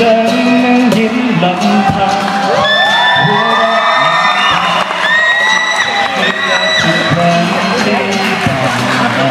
ฉันนั่งยิ้มลำพังหัวเราะทุกครั้งที่ผ่านมา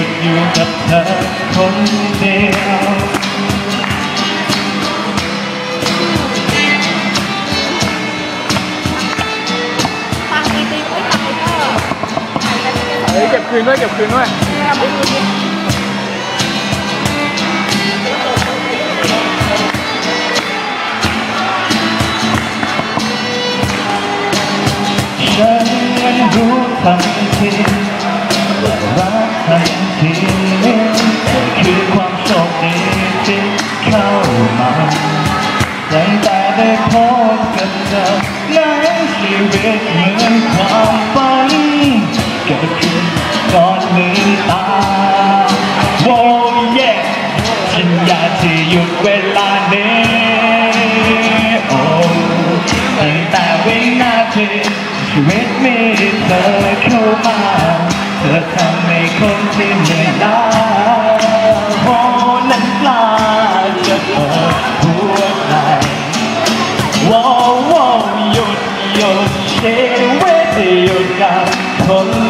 ยุดอยู่กับเธอคนเดียวฟังอีติ๊กไม่ฟังก็เฮ้ยเก็บคืนด้วยเก็บคืนด้วย ฉันนั้นรู้ทันที ได้พบกับเธอในชีวิตเหมือนความฝันเกิดขึ้นก่อนลืมตาโว้เย่ฉันอยากที่หยุดเวลานี้โอ้ตั้งแต่วินาทีชีวิตมีเธอเข้ามา เธอทำให้คนที่เหนื่อยล้า ค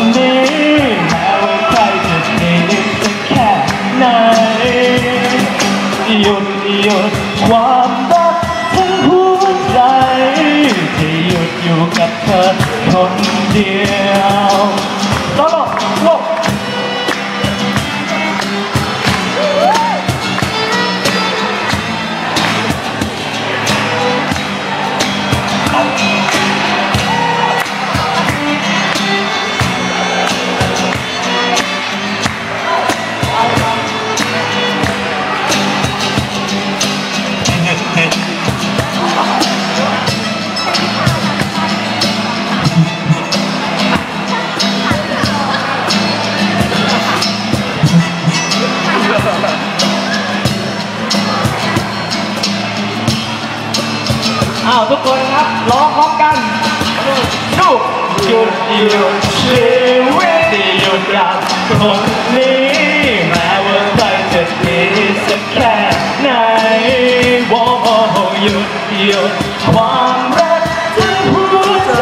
อ้าวทุกคนครับร้องพร้อมกันดูหยุดหยุดชีวิตหยุดกับคนนี้แม้ว่าใครจะดีสักแค่ไหนโว้หยุดหยุดความรักทั้งหัวใจ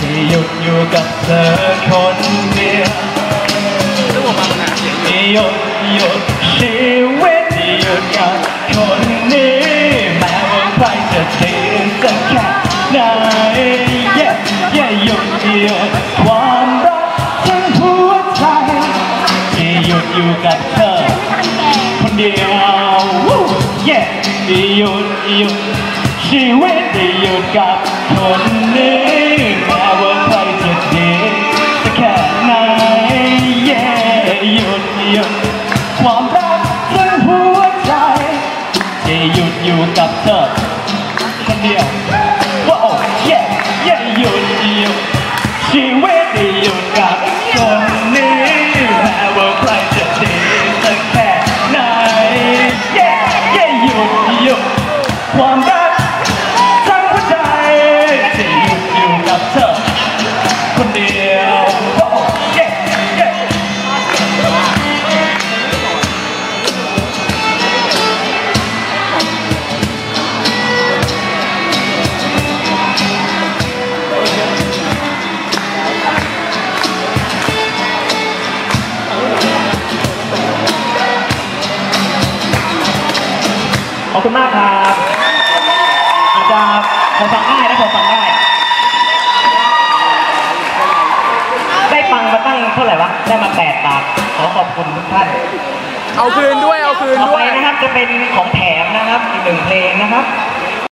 ที่หยุดอยู่กับเธอคนเดียวซึ่งผมมานะเสียงหยุดหยุดชีวิตหยุดกับคนนี้แม้ว่าใคร จะดีสักแค่ไหน yeah, yeah, หยุดหยุดความรักทั้งหัวใจที่หยุดอยู่กับเธอคนเดียว Woo, yeah หยุดหยุดชีวิตหยุดกับคนนี้แม้ว่าใครจะดีสักแค่ไหน yeah หยุดหยุดความรักทั้งหัวใจที่หยุดอยู่กับเธอ คนเดียวว้าว yeah yeah หยุ ขอบคุณมากครับอาจจะผมฟังได้นะผมฟังได้ ได้ฟังมาตั้งเท่าไหร่วะ ได้มาแปดบาทขอขอบคุณทุกท่านเอาคืนด้วยเอาคืนด้วยนะครับจะเป็นของแถมนะครับอีกหนึ่งเพลงนะครับ